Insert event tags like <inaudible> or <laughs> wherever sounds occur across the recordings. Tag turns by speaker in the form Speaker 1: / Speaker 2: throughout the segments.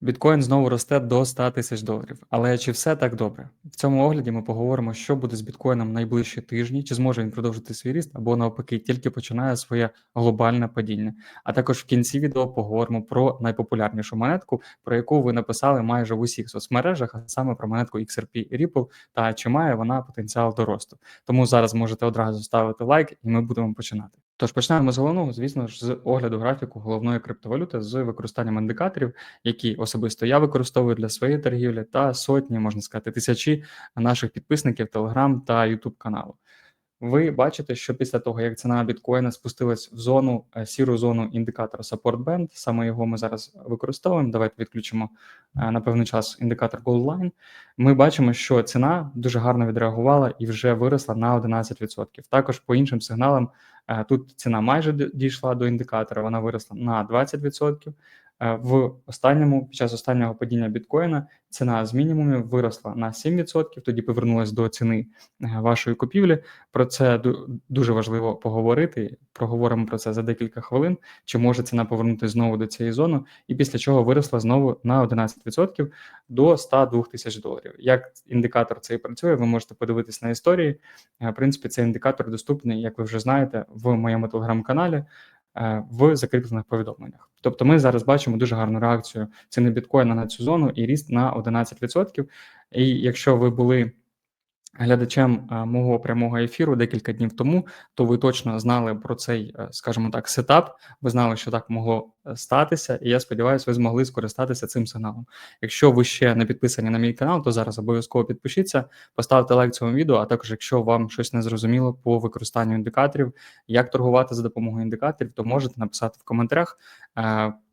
Speaker 1: Біткоін знову росте до 100 тисяч доларів. Але чи все так добре? В цьому огляді ми поговоримо, що буде з біткоїном найближчі тижні, чи зможе він продовжити свій ріст, або навпаки, тільки починає своє глобальне падіння. А також в кінці відео поговоримо про найпопулярнішу монетку, про яку ви написали майже в усіх соцмережах, а саме про монетку XRP Ripple, та чи має вона потенціал до росту. Тому зараз можете одразу ставити лайк, і ми будемо починати. Тож почнемо з головного, звісно ж, з огляду графіку головної криптовалюти з використанням індикаторів, які особисто я використовую для своєї торгівлі, та сотні, можна сказати, тисячі наших підписників Telegram та YouTube каналу. Ви бачите, що після того, як ціна біткоїна спустилась в зону е, сіру зону індикатора Support Band, саме його ми зараз використовуємо. Давайте відключимо е, на певний час індикатор Gold Line. Ми бачимо, що ціна дуже гарно відреагувала і вже виросла на 11%. Також по іншим сигналам тут ціна майже дійшла до індикатора, вона виросла на 20%. Е, в останньому під час останнього падіння біткоїна ціна з мінімумів виросла на 7%, Тоді повернулася до ціни е, вашої купівлі. Про це дуже важливо поговорити. Проговоримо про це за декілька хвилин. Чи може ціна повернутися знову до цієї зони, і після чого виросла знову на 11% до 102 тисяч доларів. Як індикатор цей працює, ви можете подивитись на історії. Е, в принципі, цей індикатор доступний, як ви вже знаєте, в моєму телеграм-каналі. Е, в закріплених повідомленнях. Тобто, ми зараз бачимо дуже гарну реакцію ціни біткоїна на цю зону і ріст на 11%. І якщо ви були глядачем е, мого прямого ефіру декілька днів тому, то ви точно знали про цей, е, скажімо так, сетап. Ви знали, що так могло е, статися, і я сподіваюся, ви змогли скористатися цим сигналом. Якщо ви ще не підписані на мій канал, то зараз обов'язково підпишіться, поставте лайк цьому відео. А також, якщо вам щось не зрозуміло по використанню індикаторів, як торгувати за допомогою індикаторів, то можете написати в коментарях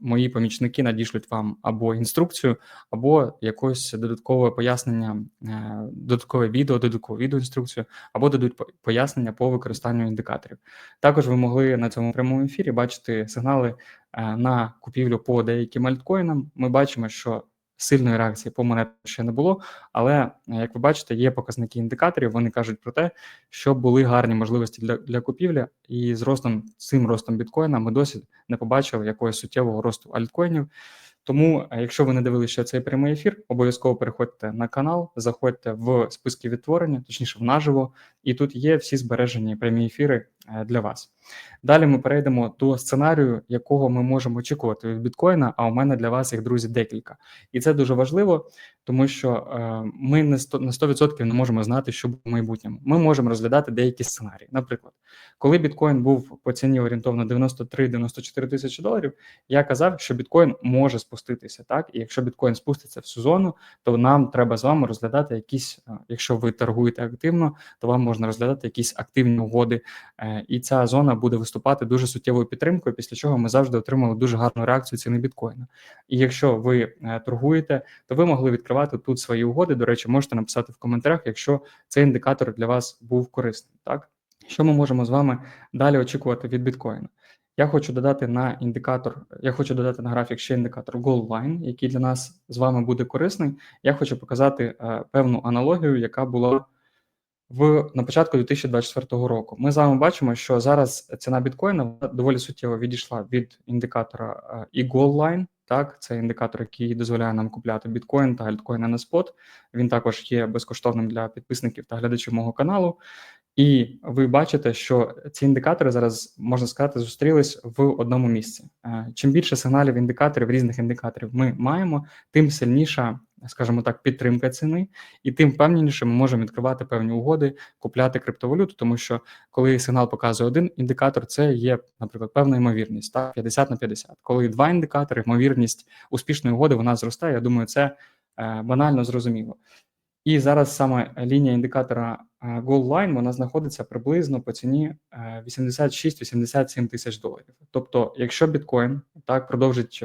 Speaker 1: мої помічники надішлють вам або інструкцію, або якось додаткове пояснення, е, додаткове відео, додаткову відеоінструкцію, або дадуть пояснення по використанню індикаторів. Також ви могли на цьому прямому ефірі бачити сигнали е, на купівлю по деяким альткоїнам. Ми бачимо, що Сильної реакції по монету ще не було, але як ви бачите, є показники індикаторів. Вони кажуть про те, що були гарні можливості для для купівлі, і з ростом цим ростом біткоїна ми досі не побачили якогось суттєвого росту альткоїнів. Тому, е, якщо ви не дивилися ще цей прямий ефір, обов'язково переходьте на канал, заходьте в списки відтворення, точніше в наживо, і тут є всі збережені прямі ефіри е, для вас. Далі ми перейдемо до сценарію, якого ми можемо очікувати від біткоїна. А у мене для вас їх друзі декілька, і це дуже важливо, тому що е, ми не 100%, на 100% не можемо знати, що буде в майбутньому. Ми можемо розглядати деякі сценарії. Наприклад, коли біткоін був по ціні орієнтовно 93-94 тисячі доларів, я казав, що біткоін може спуститися. Так, і якщо біткоін спуститься в сезону, то нам треба з вами розглядати якісь, е, якщо ви торгуєте активно, то вам можна розглядати якісь активні угоди, е, і ця зона буде виступати дуже суттєвою підтримкою, після чого ми завжди отримали дуже гарну реакцію ціни біткоїна. І якщо ви е, торгуєте, то ви могли відкривати тут свої угоди. До речі, можете написати в коментарях, якщо цей індикатор для вас був корисним. Так що ми можемо з вами далі очікувати від біткоїна? Я хочу додати на індикатор, я хочу додати на графік ще індикатор Gold який для нас з вами буде корисний. Я хочу показати е, певну аналогію, яка була в на початку 2024 року. Ми з вами бачимо, що зараз ціна біткоїна доволі суттєво відійшла від індикатора е, і Line, Так, це індикатор, який дозволяє нам купляти біткоін та альткоїни на спот. Він також є безкоштовним для підписників та глядачів мого каналу. І ви бачите, що ці індикатори зараз можна сказати зустрілись в одному місці. Е, чим більше сигналів індикаторів різних індикаторів ми маємо, тим сильніша скажімо так, підтримка ціни, і тим впевненіше ми можемо відкривати певні угоди, купляти криптовалюту, тому що коли сигнал показує один індикатор, це є, наприклад, певна ймовірність, так, 50 на 50. Коли два індикатори, ймовірність успішної угоди вона зростає. Я думаю, це е, банально зрозуміло. І зараз саме лінія індикатора е, Gold Line, вона знаходиться приблизно по ціні 86-87 е, тисяч доларів. Тобто, якщо біткоін так продовжить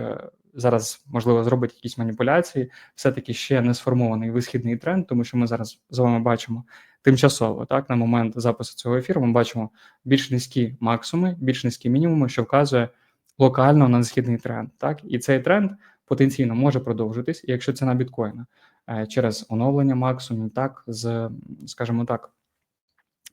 Speaker 1: зараз можливо зробить якісь маніпуляції, все-таки ще не сформований висхідний тренд, тому що ми зараз з вами бачимо тимчасово, так на момент запису цього ефіру, ми бачимо більш низькі максимуми, більш низькі мінімуми, що вказує локально на східний тренд. Так, і цей тренд потенційно може продовжитись, якщо ціна біткоїна е, через оновлення максимумів, так з скажімо так.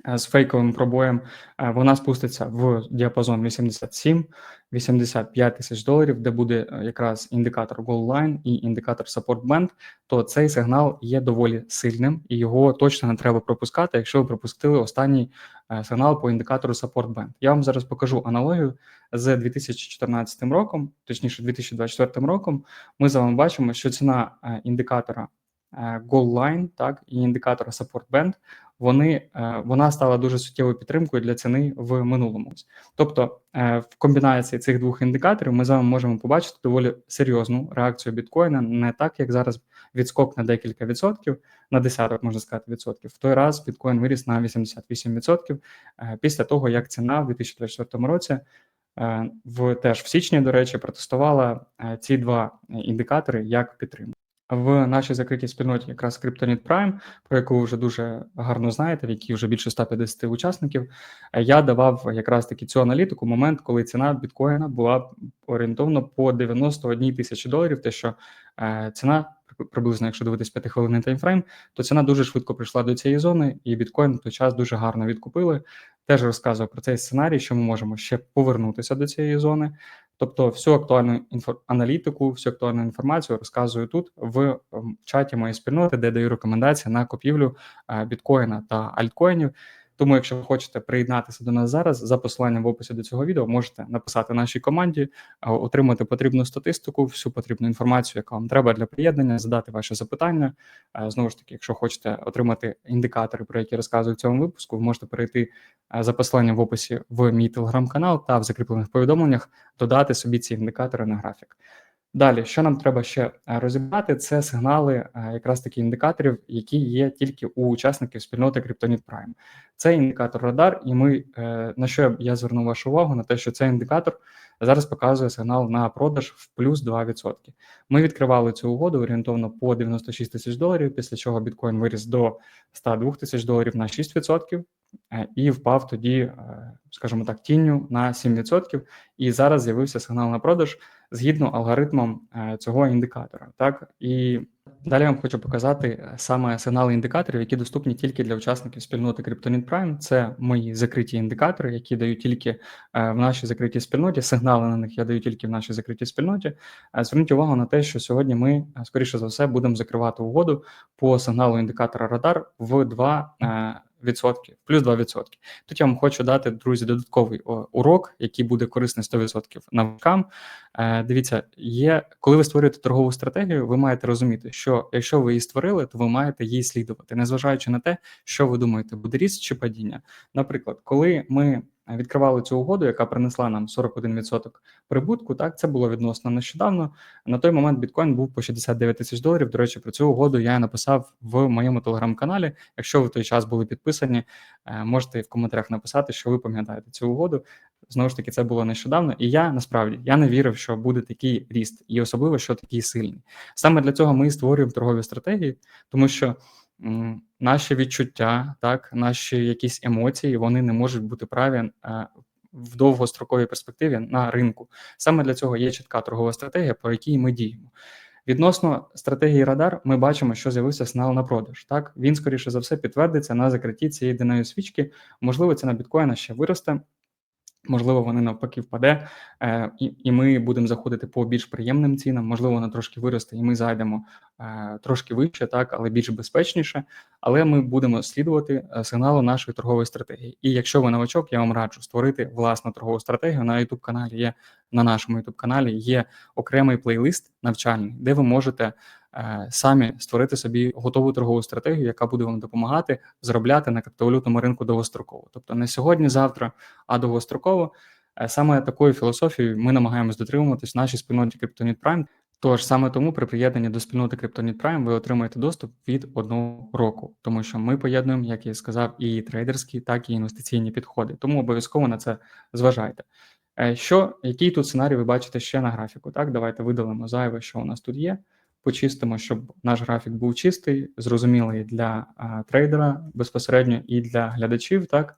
Speaker 1: Е, з фейковим пробоєм, е, вона спуститься в діапазон 87-85 тисяч доларів, де буде е, якраз індикатор Goal Line і індикатор Support Band, то цей сигнал є доволі сильним і його точно не треба пропускати, якщо ви пропустили останній сигнал по індикатору Support Band. Я вам зараз покажу аналогію з 2014 роком, точніше 2024 роком. Ми з вами бачимо, що ціна індикатора Goal Line, так і індикатора Support Band, вони е, вона стала дуже суттєвою підтримкою для ціни в минулому. Тобто, е, в комбінації цих двох індикаторів ми з вами можемо побачити доволі серйозну реакцію біткоїна, не так як зараз відскок на декілька відсотків, на десяток можна сказати відсотків. В той раз біткоін виріс на 88% е, після того, як ціна в 2024 році. В теж в січні, до речі, протестувала ці два індикатори як підтримку в нашій закритій спільноті якраз Kryptonit Prime, про яку ви вже дуже гарно знаєте, в якій вже більше 150 учасників. Я давав якраз таки цю аналітику момент, коли ціна біткоїна була орієнтовно по 91 тисячі доларів. Те, що е, ціна приблизно, якщо дивитись 5 хвилинний таймфрейм, то ціна дуже швидко прийшла до цієї зони, і біткоін в той час дуже гарно відкупили. Теж розказував про цей сценарій, що ми можемо ще повернутися до цієї зони. Тобто, всю актуальну аналітику, всю актуальну інформацію розказую тут в чаті моєї спільноти, де даю рекомендації на купівлю е, біткоїна та альткоїнів. Тому, якщо ви хочете приєднатися до нас зараз, за посиланням в описі до цього відео можете написати нашій команді, е, отримати потрібну статистику, всю потрібну інформацію, яка вам треба для приєднання, задати ваші запитання. Е, знову ж таки, якщо хочете отримати індикатори, про які розказую в цьому випуску, ви можете перейти е, за посиланням в описі в мій телеграм-канал та в закріплених повідомленнях додати собі ці індикатори на графік. Далі, що нам треба ще е, розібрати, це сигнали е, якраз таки індикаторів, які є тільки у учасників спільноти Криптоніт Prime. Це індикатор радар, і ми е, на що я звернув вашу увагу на те, що цей індикатор зараз показує сигнал на продаж в плюс 2%. Ми відкривали цю угоду орієнтовно по 96 тисяч доларів, після чого біткоін виріс до 102 тисяч доларів на 6%. І впав тоді, скажімо так, тінню на 7%. І зараз з'явився сигнал на продаж згідно алгоритмом е, цього індикатора. Так і далі вам хочу показати е, саме сигнали індикаторів, які доступні тільки для учасників спільноти Криптонін Prime. Це мої закриті індикатори, які даю тільки е, в нашій закритій спільноті. Сигнали на них я даю тільки в нашій закритій спільноті. Зверніть увагу на те, що сьогодні ми скоріше за все будемо закривати угоду по сигналу індикатора Радар в два плюс 2%. Тут я вам хочу дати, друзі, додатковий урок, який буде корисний 100% новачкам. Е, дивіться, є коли ви створюєте торгову стратегію, ви маєте розуміти, що якщо ви її створили, то ви маєте її слідувати, незважаючи на те, що ви думаєте, буде ріст чи падіння. Наприклад, коли ми відкривали цю угоду, яка принесла нам 41% прибутку. Так, це було відносно нещодавно. На той момент біткоін був по 69 тисяч доларів. До речі, про цю угоду я написав в моєму телеграм-каналі. Якщо ви в той час були підписані, е, можете в коментарях написати, що ви пам'ятаєте цю угоду. Знову ж таки, це було нещодавно, і я насправді я не вірив, що буде такий ріст, і особливо що такий сильний. Саме для цього ми і створюємо торгові стратегії, тому що наші відчуття, так, наші якісь емоції, вони не можуть бути праві е, в довгостроковій перспективі на ринку. Саме для цього є чітка торгова стратегія, по якій ми діємо. Відносно стратегії Радар, ми бачимо, що з'явився сигнал на продаж. Так він скоріше за все підтвердиться на закритті цієї денної свічки. Можливо, ціна біткоїна ще виросте. Можливо, вони навпаки впаде, е, і і ми будемо заходити по більш приємним цінам. Можливо, вона трошки виросте, і ми зайдемо е, трошки вище, так, але більш безпечніше. Але ми будемо слідувати е, сигналу нашої торгової стратегії. І якщо ви новачок, я вам раджу створити власну торгову стратегію. На youtube каналі є на нашому youtube каналі є окремий плейлист навчальний, де ви можете самі створити собі готову торгову стратегію, яка буде вам допомагати заробляти на криптовалютному ринку довгостроково. Тобто не сьогодні, завтра, а довгостроково. Е, саме такою філософією ми намагаємось дотримуватись в нашій спільноті Kryptonit Prime. Тож саме тому при приєднанні до спільноти Kryptonit Prime ви отримаєте доступ від одного року, тому що ми поєднуємо, як я сказав, і трейдерські, так і інвестиційні підходи. Тому обов'язково на це зважайте. Е, що який тут сценарій ви бачите ще на графіку? Так, давайте видалимо зайве, що у нас тут є почистимо, щоб наш графік був чистий, зрозумілий для трейдера безпосередньо і для глядачів. Так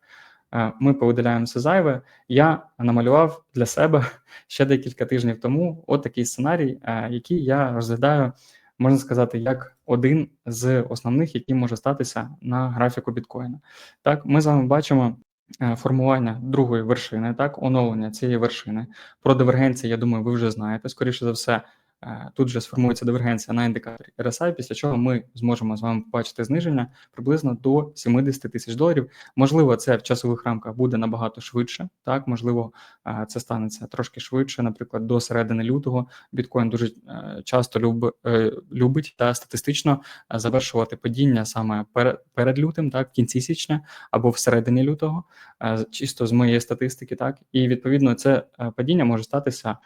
Speaker 1: ми повидаляємо все зайве. Я намалював для себе <laughs> ще декілька тижнів тому от сценарій, який я розглядаю можна сказати, як один з основних, який може статися на графіку біткоїна. Так, ми з вами бачимо формування другої вершини, так, оновлення цієї вершини. Про дивергенції, я думаю, ви вже знаєте. Скоріше за все, тут же сформується дивергенція на індикаторі RSI, після чого ми зможемо з вами побачити зниження приблизно до 70 тисяч доларів. Можливо, це в часових рамках буде набагато швидше. Так, можливо, е, це станеться трошки швидше, наприклад, до середини лютого. Біткоін дуже е, часто люб, е, любить та статистично е, завершувати падіння саме перед, перед лютим, так, в кінці січня або всередині лютого, е, чисто з моєї статистики, так, і відповідно це е, падіння може статися е,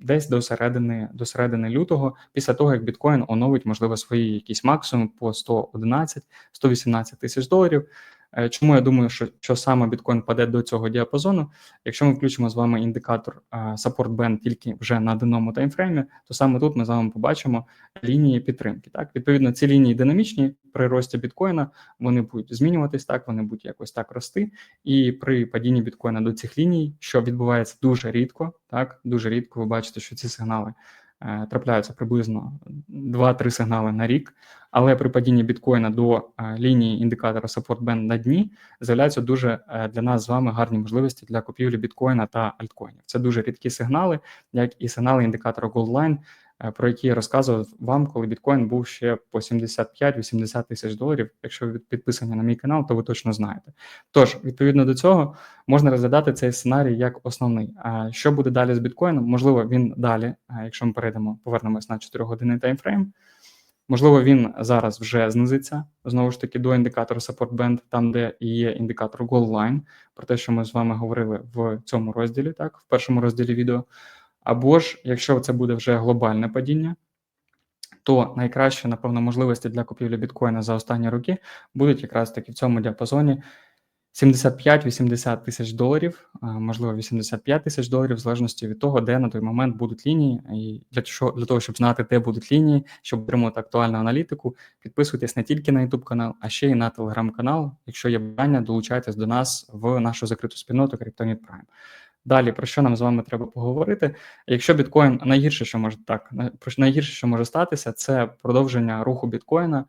Speaker 1: десь до середини, до середини лютого, після того як біткоін оновить, можливо, свої якісь максимум по 111-118 тисяч доларів. Е, Чому я думаю, що, що саме біткоін паде до цього діапазону? Якщо ми включимо з вами індикатор е, Support Band тільки вже на денному таймфреймі, то саме тут ми з вами побачимо лінії підтримки. Так, відповідно, ці лінії динамічні при рості біткоїна, вони будуть змінюватись, так вони будуть якось так рости. І при падінні біткоїна до цих ліній, що відбувається дуже рідко, так дуже рідко, ви бачите, що ці сигнали трапляються приблизно 2-3 сигнали на рік. Але при падінні біткоїна до е, лінії індикатора Support Band на дні з'являються дуже е, для нас з вами гарні можливості для купівлі біткоїна та альткоїнів. Це дуже рідкі сигнали, як і сигнали індикатора Goldline, е, про які я розказував вам, коли біткоін був ще по 75-80 тисяч доларів. Якщо ви підписані на мій канал, то ви точно знаєте. Тож, відповідно до цього, можна розглядати цей сценарій як основний. А що буде далі з біткоїном? Можливо, він далі, якщо ми перейдемо, повернемось на 4 години таймфрейм. Можливо, він зараз вже знизиться знову ж таки до індикатора Support Band, там де є індикатор Goal Line, про те, що ми з вами говорили в цьому розділі, так, в першому розділі відео. Або ж, якщо це буде вже глобальне падіння, то найкращі, напевно, можливості для купівлі біткоїна за останні роки будуть якраз таки в цьому діапазоні 75-80 тисяч доларів, можливо, 85 тисяч доларів, в залежності від того, де на той момент будуть лінії. І для чого для того, щоб знати, де будуть лінії, щоб отримати актуальну аналітику, підписуйтесь не тільки на YouTube канал, а ще й на Telegram канал. Якщо є бажання, долучайтесь до нас в нашу закриту спільноту Kryptonit Prime. Далі про що нам з вами треба поговорити? Якщо біткоін найгірше, що може так, найгірше, що може статися, це продовження руху біткоїна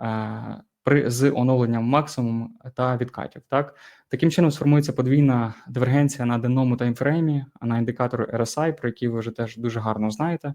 Speaker 1: е, при з оновленням максимум та відкатів. Так таким чином сформується подвійна дивергенція на денному таймфреймі, на індикатору RSI, про який ви вже теж дуже гарно знаєте.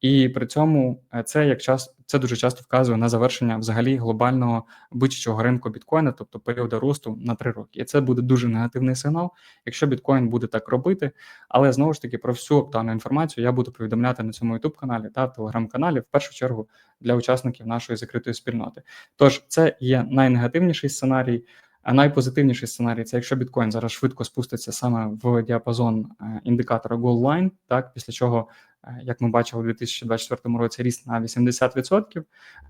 Speaker 1: І при цьому е, це як час це дуже часто вказує на завершення взагалі глобального бичачого ринку біткоїна, тобто періоду росту на 3 роки. І це буде дуже негативний сигнал, якщо біткоін буде так робити. Але знову ж таки про всю актуальну інформацію я буду повідомляти на цьому youtube каналі та телеграм-каналі в першу чергу для учасників нашої закритої спільноти. Тож це є найнегативніший сценарій. А найпозитивніший сценарій це якщо біткоін зараз швидко спуститься саме в діапазон е, індикатора Gold Line, так після чого, е, як ми бачили у 2024 році, ріст на 80%.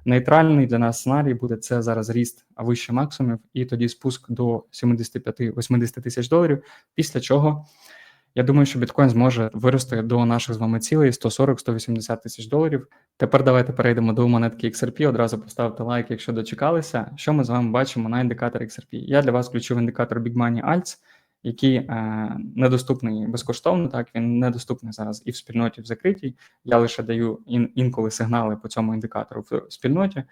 Speaker 1: Нейтральний для нас сценарій буде це зараз ріст вище максимумів, і тоді спуск до 75-80 тисяч доларів. Після чого я думаю, що біткоін зможе вирости до наших з вами цілей 140-180 тисяч доларів. Тепер давайте перейдемо до монетки XRP. Одразу поставте лайк, якщо дочекалися. Що ми з вами бачимо на індикатор XRP? Я для вас включив індикатор Big Money Alts, який е, недоступний безкоштовно. Так він недоступний зараз і в спільноті в закритій. Я лише даю ін, інколи сигнали по цьому індикатору в спільноті.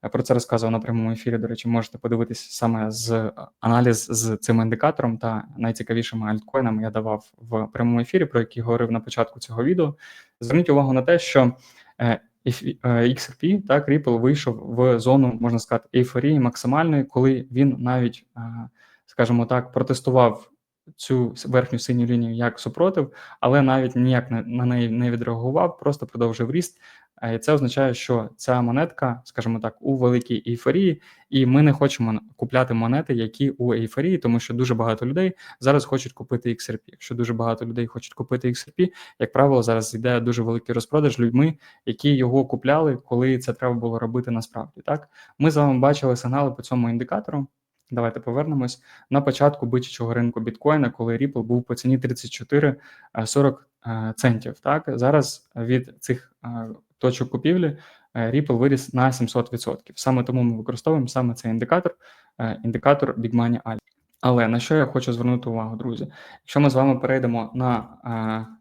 Speaker 1: Про це розказував на прямому ефірі. До речі, можете подивитися саме з аналіз з цим індикатором та найцікавішими альткоїнами я давав в прямому ефірі, про який говорив на початку цього відео. Зверніть увагу на те, що е, е, XRP, так, Ripple вийшов в зону, можна сказати, ейфорії максимальної, коли він навіть, е, скажімо так, протестував цю верхню синю лінію як супротив, але навіть ніяк на, на неї не відреагував, просто продовжив ріст. Е, І це означає, що ця монетка, скажімо так, у великій ейфорії, і ми не хочемо купляти монети, які у ейфорії, тому що дуже багато людей зараз хочуть купити XRP. Якщо дуже багато людей хочуть купити XRP, як правило, зараз йде дуже великий розпродаж людьми, які його купляли, коли це треба було робити насправді. Так, ми з вами бачили сигнали по цьому індикатору. Давайте повернемось на початку бичачого ринку біткоїна, коли Ripple був по ціні 34-40 центів. Так зараз від цих е, точок купівлі е, Ripple виріс на 700%. Саме тому ми використовуємо саме цей індикатор, е, індикатор Big Money Alpha. Але на що я хочу звернути увагу, друзі? Якщо ми з вами перейдемо на е,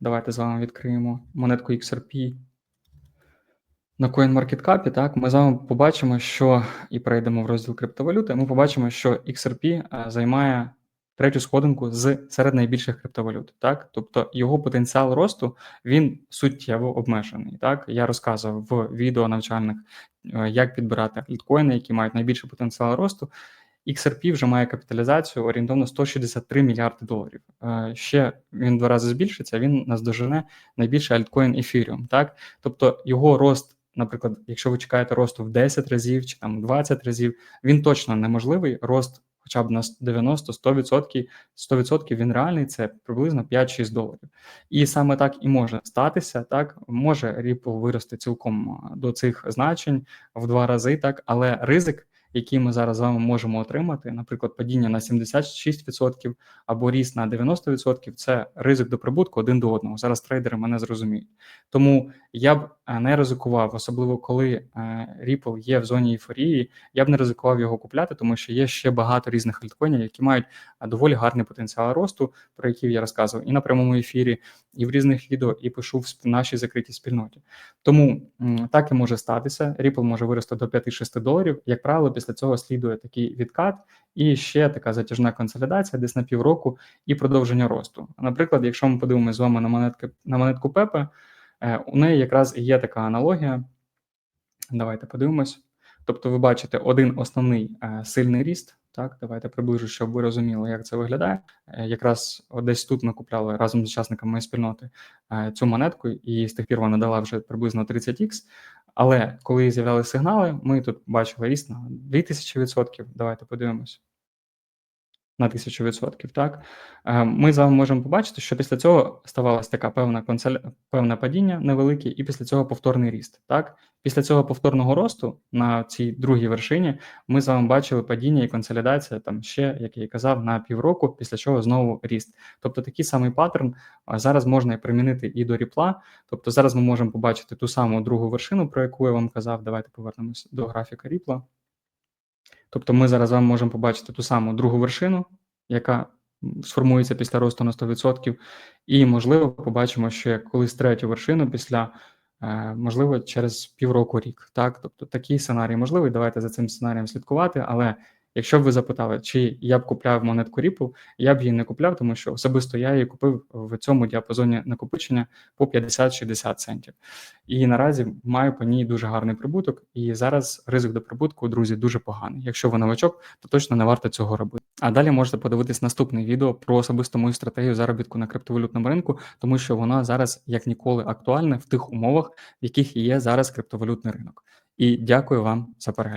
Speaker 1: давайте з вами відкриємо монетку XRP. На CoinMarketCap, так, ми з вами побачимо, що і перейдемо в розділ криптовалюти. Ми побачимо, що XRP е, займає третю сходинку з серед найбільших криптовалют. Так, тобто його потенціал росту він суттєво обмежений. Так, я розказував в відео навчальних, е, як підбирати альткоїни, які мають найбільший потенціал росту. XRP вже має капіталізацію орієнтовно 163 мільярди доларів. Е, Ще він два рази збільшиться. Він наздожене найбільший альткоін Ethereum. Так, тобто його рост, наприклад, якщо ви чекаєте росту в 10 разів чи там 20 разів, він точно неможливий. Рост хоча б на 90-100%, 100% він реальний, це приблизно 5-6 доларів. І саме так і може статися. Так може Ripple вирости цілком до цих значень в два рази, так, але ризик. Який ми зараз з вами можемо отримати, наприклад, падіння на 76% або ріст на 90%, це ризик до прибутку один до одного. Зараз трейдери мене зрозуміють. Тому я б е, не ризикував, особливо коли е, Ripple є в зоні ейфорії, я б не ризикував його купляти, тому що є ще багато різних альткоїнів, які мають е, доволі гарний потенціал росту, про який я розказував і на прямому ефірі, і в різних відео, і пишу в нашій закритій спільноті. Тому так і може статися. Ripple може вирости до 5-6 доларів. Як правило, після цього слідує такий відкат і ще така затяжна консолідація, десь на півроку, і продовження росту. Наприклад, якщо ми подивимося з вами на монетки на монетку Пепе, у неї якраз є така аналогія. Давайте подивимось. Тобто, ви бачите один основний е, сильний ріст. Так, давайте приближу, щоб ви розуміли, як це виглядає. Е, якраз десь тут ми купляли разом з учасниками спільноти е, цю монетку, і з тих пір вона дала вже приблизно 30х. Але коли з'являлися сигнали, ми тут бачили ріст на 2000%. Давайте подивимось на 1000%, так е, ми з вами можемо побачити, що після цього ставалася така певна консоль... певне падіння невелике, і після цього повторний ріст. Так, після цього повторного росту на цій другій вершині ми з вами бачили падіння і консолідація там ще, як я і казав, на півроку, після чого знову ріст. Тобто такий самий паттерн зараз можна примінити і до ріпла. Тобто зараз ми можемо побачити ту саму другу вершину, про яку я вам казав. Давайте повернемось до графіка ріпла. Тобто ми зараз вам можемо побачити ту саму другу вершину, яка сформується після росту на 100%, і, можливо, побачимо ще колись третю вершину після, е, можливо, через півроку рік. Так, тобто такий сценарій можливий. Давайте за цим сценарієм слідкувати, але Якщо б ви запитали, чи я б купляв монетку Ripple, я б її не купляв, тому що особисто я її купив в цьому діапазоні накопичення по 50-60 центів. І наразі маю по ній дуже гарний прибуток. І зараз ризик до прибутку, друзі, дуже поганий. Якщо ви новачок, то точно не варто цього робити. А далі можете подивитись наступне відео про особисто мою стратегію заробітку на криптовалютному ринку, тому що вона зараз як ніколи актуальна в тих умовах, в яких є зараз криптовалютний ринок. І дякую вам за перегляд.